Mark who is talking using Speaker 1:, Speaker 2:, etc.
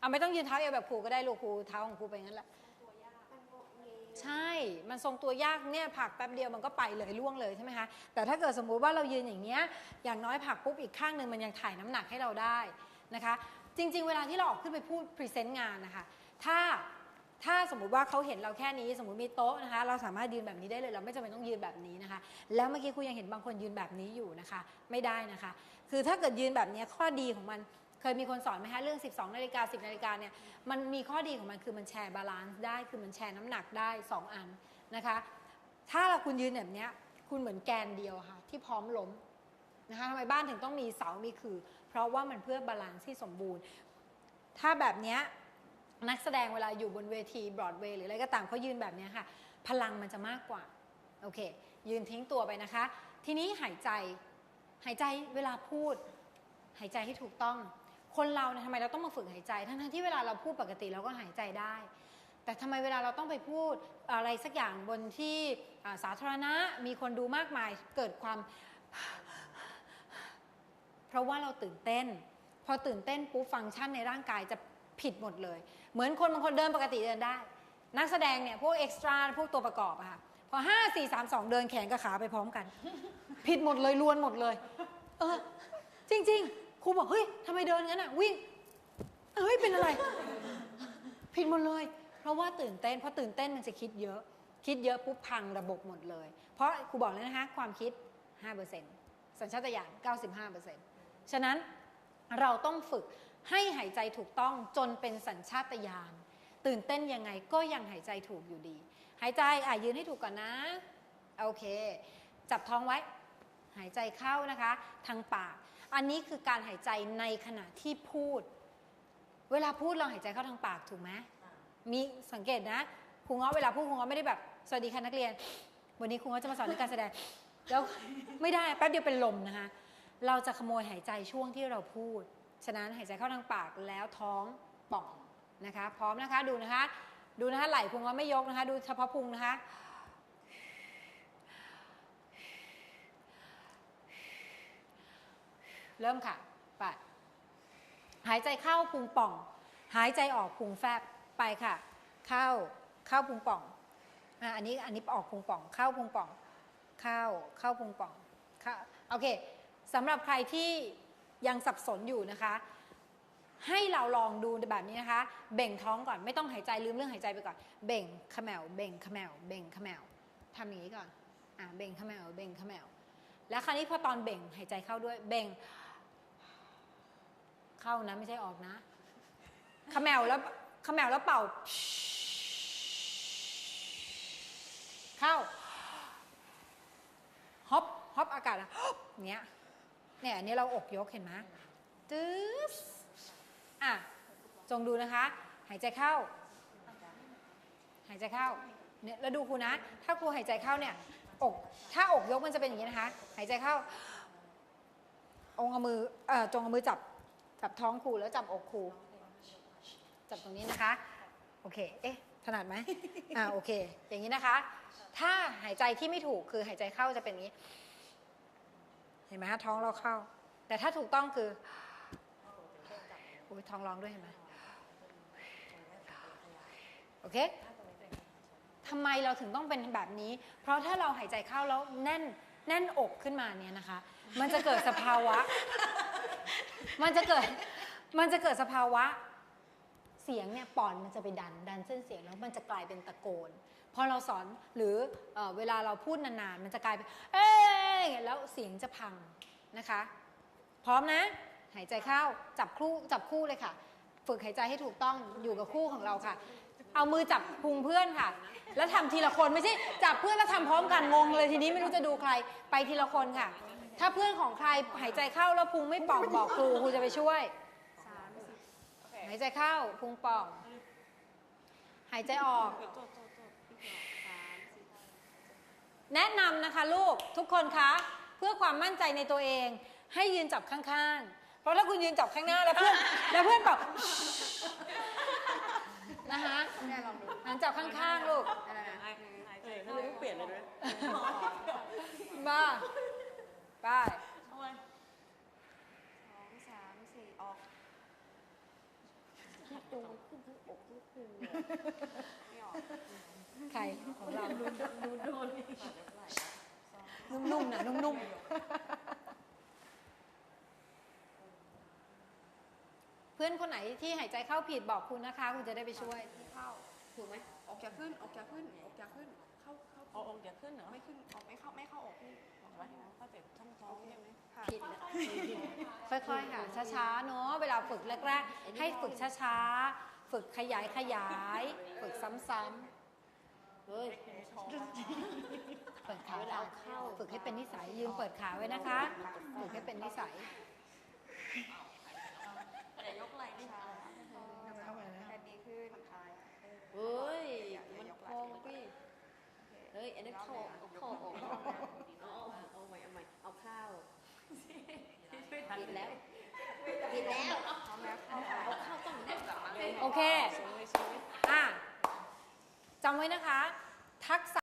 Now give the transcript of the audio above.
Speaker 1: เอาไม่ต้องยืนเท้าเอวแบบครูก็ได้ลูกครูเท้าของครูไปงั้นแหละใช่ มันทรงตัวยากเนี่ยผักแป๊บเดียวมันก็ไปเลยล่วงเลยใช่ไหมคะ แต่ถ้าเกิดสมมุติว่าเรายืนอย่างเงี้ย อย่างน้อยผักปุ๊บอีกข้างหนึ่งมันยังถ่ายน้ำหนักให้เราได้นะคะ จริง ๆ เวลาที่เราออกขึ้นไปพูดพรีเซนต์งานนะคะ ถ้าถ้าสมมุติว่าเขาเห็นเราแค่นี้สมมติมีโต๊ะนะคะ เราสามารถยืนแบบนี้ได้เลย เราไม่จำเป็นต้องยืนแบบนี้นะคะ แล้วเมื่อกี้ครูยังเห็นบางคนยืนแบบนี้อยู่นะคะ ไม่ได้นะคะ คือถ้าเกิดยืนแบบเนี้ยข้อดีของมัน เคยมีคนสอนไหมคะเรื่อง 12 นาฬิกา 10 นาฬิกาเนี่ยมันมีข้อดีของมันคือมันแชร์บาลานซ์ได้คือมันแชร์น้ำหนักได้ 2 อันนะคะ ถ้าเราคุณยืนแบบนี้คุณเหมือนแกนเดียวค่ะ ที่พร้อมล้มนะคะทำไมบ้านถึงต้องมีเสา มีคือ เพราะว่ามันเพื่อบาลานซ์ที่สมบูรณ์ ถ้าแบบนี้นักแสดงเวลาอยู่บนเวทีบรอดเวย์หรืออะไรก็ตามเขายืนแบบนี้ค่ะ พลังมันจะมากกว่าโอเค ยืนทิ้งตัวไปนะคะ ทีนี้หายใจหายใจเวลาพูด หายใจให้ถูกต้อง คนเราเนี่ยทำไมเราต้องมาฝึกหายใจ ทั้งๆที่เวลาเราพูดปกติเราก็หายใจได้ แต่ทำไมเวลาเราต้องไปพูดอะไรสักอย่างบนที่สาธารณะมีคนดูมากมายเกิดความ เพราะว่าเราตื่นเต้น พอตื่นเต้นปุ๊บฟังก์ชันในร่างกายจะผิดหมดเลย เหมือนคนบางคนเดินปกติเดินได้ นักแสดงเนี่ยพวกเอ็กซ์ตร้าพวกตัวประกอบอะค่ะพอ5 4 3 2เดินแขนกับขาไปพร้อมกัน ผิดหมดเลยลวนหมดเลย เออ จริง ๆ รูบอกเฮ้ยทำไมเดินงั้นอะวิ่งเฮ้ยเป็นอะไร ผิดหมดเลย เพราะว่าตื่นเต้นเพราะตื่นเต้นมันจะคิดเยอะ คิดเยอะปุ๊บพังระบบหมดเลย เพราะครูบอกเลยนะคะความคิด 5%สัญชาตญาณ95%ฉะนั้นเราต้องฝึกให้หายใจถูกต้องจนเป็นสัญชาตญาณตื่นเต้นยังไงก็ยังหายใจถูกอยู่ดี หายใจอะยืนให้ถูกก่อนนะ โอเค จับท้องไว้ หายใจเข้านะคะ ทางปาก อันนี้คือการหายใจในขณะที่พูด เวลาพูดเราหายใจเข้าทางปากถูกไหมมีสังเกตนะครูเงาะเวลาพูดครูเงาะไม่ได้แบบสวัสดีค่ะนักเรียน วันนี้ครูเงาะจะมาสอนเรื่องการแสดงแล้วไม่ได้แป๊บเดียวเป็นลมนะคะ เราจะขโมยหายใจช่วงที่เราพูด ฉะนั้นหายใจเข้าทางปากแล้วท้องป่องนะคะ พร้อมนะคะดูนะคะ ดูนะคะไหล่พุงเงาะไม่ยกนะคะ ดูเฉพาะพุงนะคะ เริ่มค่ะ ไป หายใจเข้าพุงป่อง หายใจออกพุงแฟบ ไปค่ะ เข้า เข้าพุงป่อง อะ อันนี้ อันนี้ออกพุงป่อง เข้าพุงป่อง เข้า เข้าพุงป่องเข้าโอเคสำหรับใครที่ยังสับสนอยู่นะคะ ให้เราลองดูแบบนี้นะคะ เบ่งท้องก่อน ไม่ต้องหายใจลืมเรื่องหายใจไปก่อน เบ่งขมวเบ่งขมวเบ่งขมวทำอย่างนี้ก่อน อะ เบ่งขมวเบ่งขมวแล้วคราวนี้พอตอนเบ่งหายใจเข้าด้วย เบ่ง เข้านะไม่ใช่ออกนะเขมวแล้วเขมวแล้วเป่า เข้าฮอปฮอปอากาศอะเนี้ยเนี่ยอันนี้เราอกยกเห็นไหมตึ๊บอะจงดูนะคะ หายใจเข้า หายใจเข้าเนี่ยแล้วดูครูนะ ถ้าครูหายใจเข้าเนี่ยอกถ้าอกยกมันจะเป็นอย่างนี้นะคะ หายใจเข้า องเอามือเอ่อจงเอามือจับ จับท้องครูแล้วจับอกครู จับตรงนี้นะคะ โอเค เอ๊ะ ถนัดไหมอ่า โอเค อย่างนี้นะคะ ถ้าหายใจที่ไม่ถูกคือหายใจเข้าจะเป็นอย่างนี้ เห็นไหมฮะท้องเราเข้า แต่ถ้าถูกต้องคืออุ้ยท้องร้องด้วยเห็นไหมโอเคทำไมเราถึงต้องเป็นแบบนี้ เพราะถ้าเราหายใจเข้าแล้วแน่นแน่นอกขึ้นมาเนี่ยนะคะ มันจะเกิดสภาวะ มันจะเกิด มันจะเกิดสภาวะ เสียงเนี่ยปอนมันจะไปดัน ดันเส้นเสียงแล้วมันจะกลายเป็นตะโกน พอเราสอนหรือเออเวลาเราพูดนานๆ มันจะกลายเป็น เอ้ยแล้วเสียงจะพังนะคะ พร้อมนะ หายใจเข้า จับคู่ จับคู่เลยค่ะ ฝึกหายใจให้ถูกต้อง อยู่กับคู่ของเราค่ะ เอามือจับพุงเพื่อนค่ะ แล้วทำทีละคนไม่ใช่ จับเพื่อนแล้วทำพร้อมกันงงเลยทีนี้ไม่รู้จะดูใคร ไปทีละคนค่ะ ถ้าเพื่อนของใครหายใจเข้าแล้วพุงไม่ป่องบอกครูครูจะไปช่วย หายใจเข้าพุงป่อง หายใจออก แนะนำนะคะลูกทุกคนคะ เพื่อความมั่นใจในตัวเอง ให้ยืนจับข้างๆ เพราะถ้าคุณยืนจับข้างหน้าแล้วเพื่อนแล้วเพื่อนแบบนะคะ
Speaker 2: แม่ลองดู
Speaker 1: หันจับข้างๆ ลูก
Speaker 2: อะไรนะ
Speaker 3: เออถ้าเลยเปลี่ยนเลยด้วย
Speaker 1: มา ไป
Speaker 3: เอาไว้
Speaker 2: สองสามสี่ออกจูมันขึ้นทั้งอกทั้งพุงเลย
Speaker 1: ใครของเรา
Speaker 2: ดูดูโดน
Speaker 1: นุ่มๆนะนุ่มๆ เพื่อนคนไหนที่หายใจเข้าผิดบอกคุณนะคะ คุณจะได้ไปช่วย
Speaker 4: เข้า
Speaker 2: ถูกไหม
Speaker 4: ออกจะขึ้นออกจะขึ้นออกจะขึ้น เข้าเข้า
Speaker 3: เอาองค์จะขึ้นเหรอ
Speaker 4: ไม่ขึ้นออกไม่เข้าไม่เข้าออกนี่ออก
Speaker 3: ไว้
Speaker 4: ไว้
Speaker 3: นะถ้าเจ็บท้องท้องใช่ไหม
Speaker 4: ค่ะ
Speaker 1: ผิดนะค่อยๆค่ะ ช้าๆเนาะเวลาฝึกแรกๆ ให้ฝึกช้าๆ ฝึกขยายขยาย ฝึกซ้ำ
Speaker 2: เฮ้ย
Speaker 1: ๆเปิดขาค่ะฝึกให้เป็นนิสัยยืมเปิดขาไว้นะคะ ฝึกให้เป็นนิสัย
Speaker 4: แต่ยกไหล่ดิค่ะแค่ดีขึ้นคลาย
Speaker 2: เฮ้ย มันพองพี่เฮ้ย อันนั้นเข้าออกเอาเข้าออกเอาเอาเอาใหม่เอาใหม่เอาข้าว ผิดแล้วผิดแล้ว
Speaker 4: พร้อมแล้วเข้า
Speaker 2: เอาข้าวต้องแน่นแบบ
Speaker 1: โอเค อะจำไว้นะคะ ทักษะ